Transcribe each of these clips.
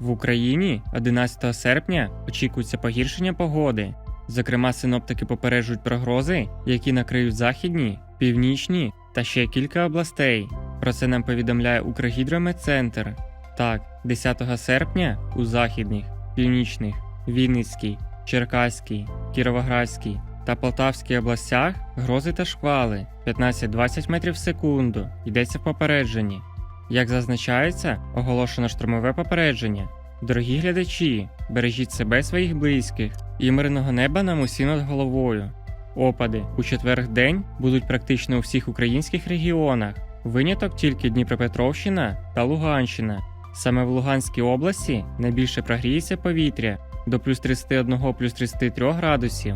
В Україні 11 серпня очікується погіршення погоди. Зокрема, синоптики попереджують про грози, які накриють західні, північні та ще кілька областей. Про це нам повідомляє Укргідрометцентр. Так, 10 серпня у західних, північних, Вінницькій, Черкаській, Кіровоградській та Полтавській областях грози та шквали 15-20 метрів в секунду. Йдеться в попередженні. Як зазначається, оголошено штормове попередження. Дорогі глядачі, бережіть себе своїх близьких і мирного неба нам усі над головою. Опади у четверг день будуть практично у всіх українських регіонах. Виняток тільки Дніпропетровщина та Луганщина. Саме в Луганській області найбільше прогріється повітря до плюс 31 плюс 33 градусів.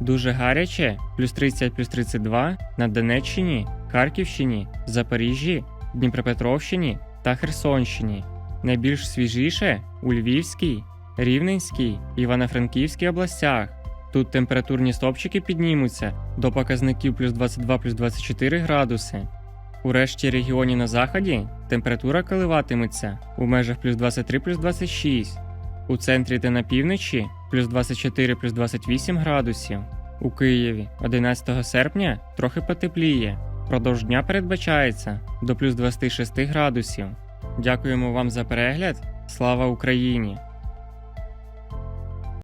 Дуже гаряче плюс 30 плюс 32 на Донеччині, Харківщині, Запоріжжі, Дніпропетровщині та Херсонщині. Найбільш свіжіше у Львівській, Рівненській, Івано-Франківській областях. Тут температурні стопчики піднімуться до показників плюс 22 плюс 24 градуси. У решті регіонів на заході температура коливатиметься у межах плюс 23 плюс 26. У центрі та на півночі плюс 24 плюс 28 градусів. У Києві 11 серпня трохи потепліє. Продовж дня передбачається до плюс 26 градусів. Дякуємо вам за перегляд. Слава Україні!